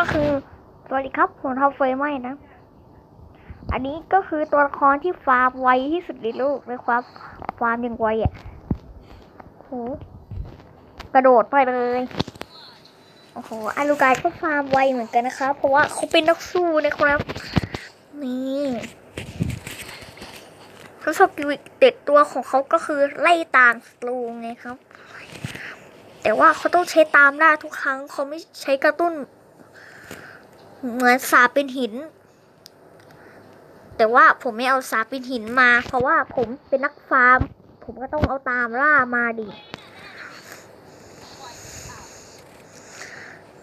็คือสวัสดีครับผมทำเฟยไหมนะ อันนี้ก็คือตัวละครที่ฟาร์มไวที่สุดในโลกนะครับฟาร์มยังไวอะโหกระโดดไปเลยโอ้โหอาลูกายก็ฟาร์มไวเหมือนกันนะครับเพราะว่าเขาเป็นนักสู้นะครับ นี่ทดสอบกิวิเด็ดตัวของเขาก็คือไล่ตามสตูไงครับ แต่ว่าเขาต้องใช้ตามล่าทุกครั้งเขาไม่ใช้กระตุ้น เหมือนสาเป็นหิน แต่ว่าผมไม่เอาสาเป็นหินมา เพราะว่าผมเป็นนักฟาร์ม ผมก็ต้องเอาตามล่ามาดิ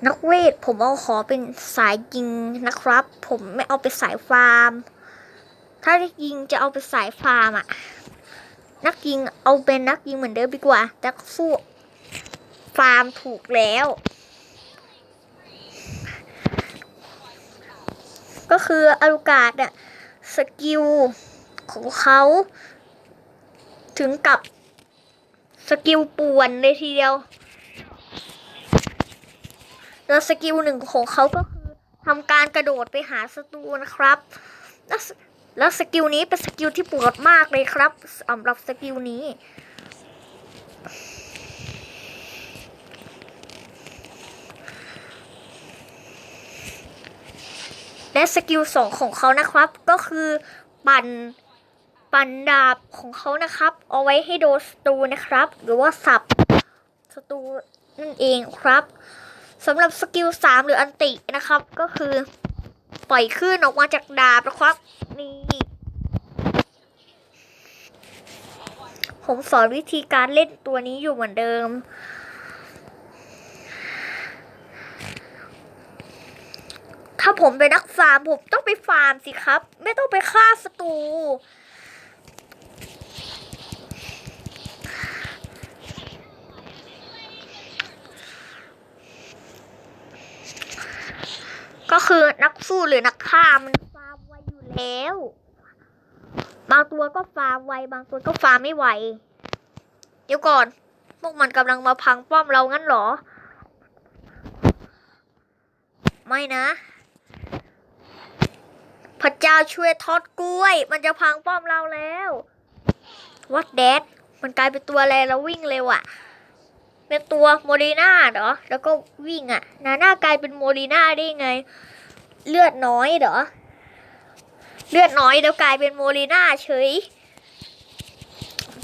นักเวทผมเอาขอเป็นสายยิงนะครับ ผมไม่เอาไปสายฟาร์ม ถ้ายิงจะเอาไปสายฟาร์มอะนักยิงเอาเป็นนักยิงเหมือนเดิมดีกว่าแต่สู้ฟาร์มถูกแล้ว ก็คืออลูกาดเนี่ยสกิลของเขาถึงกับสกิลป่วนเลยทีเดียว แล้วสกิลหนึ่งของเขาก็คือทำการกระโดดไปหาศัตรูนะครับ แล้วแล้วสกิลนี้เป็นสกิลที่ปวดมากเลยครับสำหรับสกิลนี้ และสกิลสองของเขานะครับ ก็คือปั่นปั่นดาบของเขานะครับ เอาไว้ให้โดนศัตรูนะครับ หรือว่าสับศัตรูนั่นเองครับสำหรับสกิลสามหรืออันตินะครับ ก็คือปล่อยขึ้นออกมาจากดาบนะครับนี่ผมสอนวิธีการเล่นตัวนี้อยู่เหมือนเดิม ถ้า ผมเป็นนักฟาร์ม ผมต้องไปฟาร์มสิครับ ไม่ต้องไปฆ่าศัตรูก็คือนักสู้หรือนักฆ่ามันฟาร์มไวอยู่แล้ว บางตัวก็ฟาร์มไว บางตัวก็ฟาร์มไม่ไว เดี๋ยวก่อน พวกมันกำลังมาพังป้อมเรางั้นหรอ ไม่นะ ระเจ้าช่วยทอดกล้วย มันจะพังป้อมเราแล้ววัดแดดมันกลายเป็นตัวอะไรแล้ววิ่งเร็วอะ่ะ เป็นตัวโมเดนาเหรอ แล้วก็วิ่งอะ่ะ นาหน้ากลายเป็นโมเดนาได้ไง เลือดน้อยเหรอ เลือดน้อยแล้วกลายเป็นโมเดนาเฉย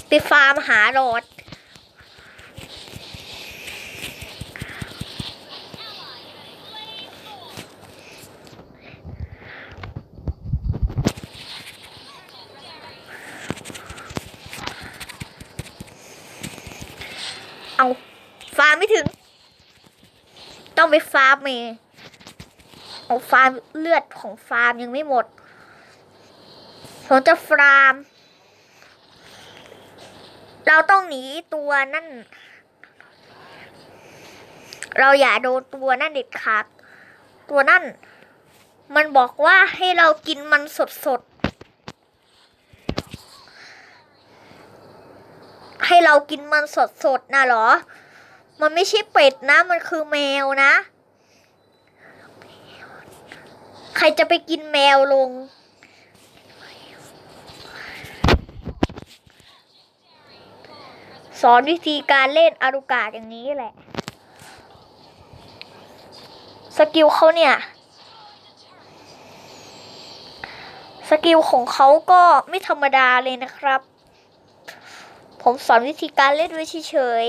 ไปฟาร์มหาหลอด เอาฟาร์มไม่ถึง ต้องไปฟาร์มเองเอาฟาร์มเลือดของฟาร์มยังไม่หมดผมจะฟาร์ม เราต้องหนีตัวนั่น เราอย่าโดนตัวนั่นเด็ดขาด ตัวนั่น มันบอกว่าให้เรากินมันสดสดๆให้ เรากินมันสดสดๆนะหรอ มันไม่ใช่เป็ดนะ มันคือแมวนะ ใครจะไปกินแมวลง สอนวิธีการเล่นอารุกาอย่างนี้แหละ สกิลเขาเนี่ยสกิลของเขาก็ไม่ธรรมดาเลยนะครับ ผมสอนวิธีการเล่นไว้เฉย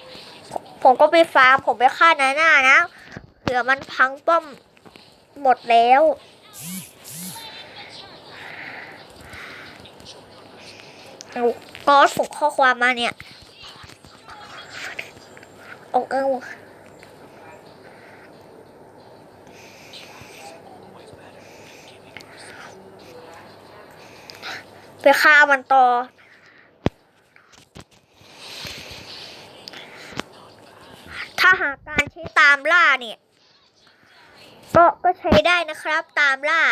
ๆ ผมก็ไปฟาร์ม ผมไปฆ่านาหน้านะ เผื่อมันพังป้อมหมดแล้วเอาก็ส่งข้อความมาเนี่ยเอาเอาไปฆ่ามันต่อ ถ้าหากการใช้ตามล่าเนี่ย ก็ก็ใช้ได้นะครับตามล่า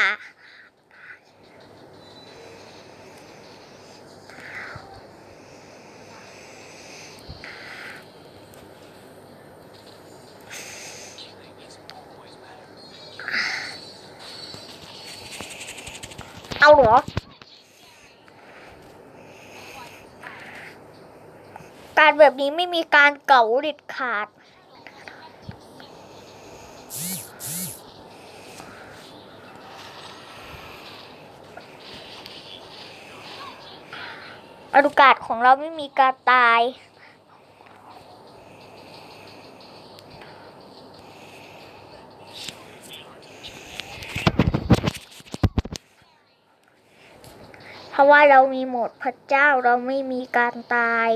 เอาเหรอการแบบนี้ไม่มีการเก่าริดขาด อนุกาศของเราไม่มีการตาย เพราะว่าเรามีหมดพระเจ้าเราไม่มีการตาย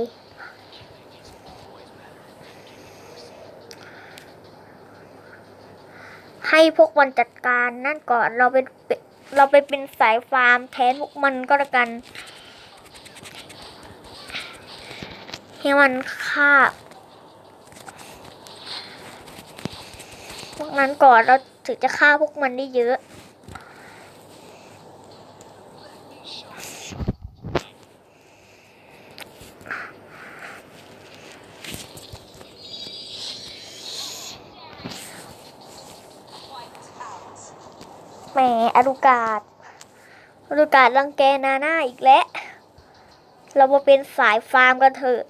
ให้พวกมันจัดการนั่นก่อนเราเป็นเราไปเป็นสายฟาร์มแทนพวกมันก็แล้วกัน ให้มันฆ่าพวกนั้นก่อนเราถึงจะฆ่าพวกมันได้เยอะแหมอนุกาศอนุกาศรังแกนาหน้าอีกแล้ว เรามาเป็นสายฟาร์มกันเถอะ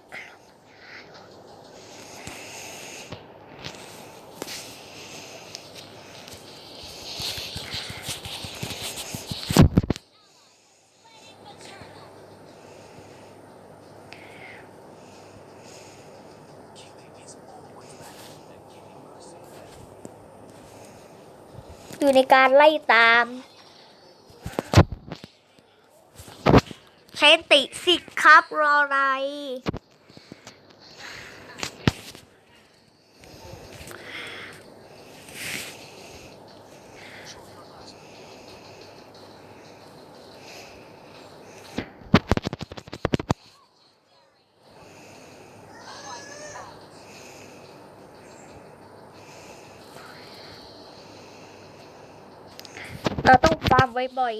อยู่ในการไล่ตาม ใช้ติสิครับรออะไร ฟาร์มบ่อย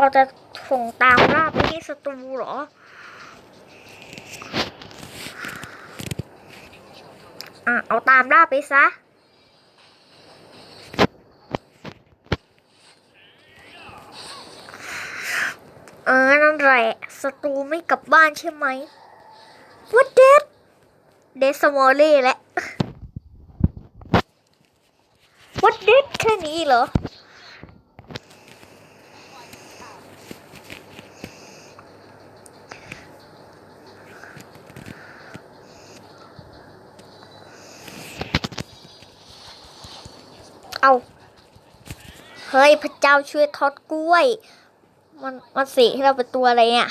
เราจะส่งตามล่าไปที่ศัตรูเหรอ อะ เอาตามล่าไปซะ เออ นั่นแหละศัตรูไม่กลับบ้านใช่ไหม What that เดสมอลเล่แหละ What that แค่นี้เหรอ เอาเฮ้ยพระเจ้าช่วยทอดกล้วย มันมันสีให้เราเป็นตัวอะไรเนี่ย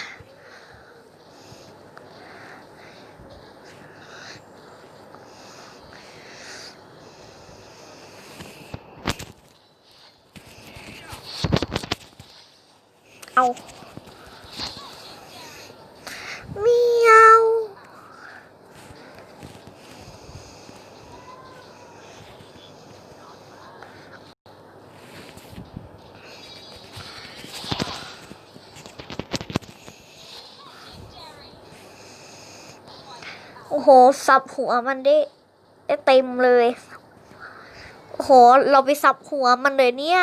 เอาเมียว โหสับหัวมันได้ได้เต็มเลย โห เราไปสับหัวมันเลยเนี่ย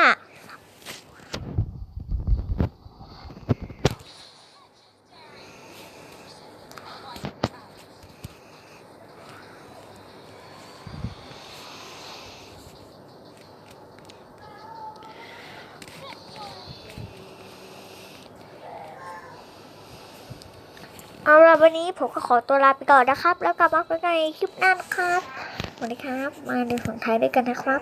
วันนี้ผมก็ขอตัวลาไปก่อนนะครับ แล้วกลับมาพบกันในคลิปหน้านะครับสวัสดีครับ มาดูของไทยด้วยกันนะครับ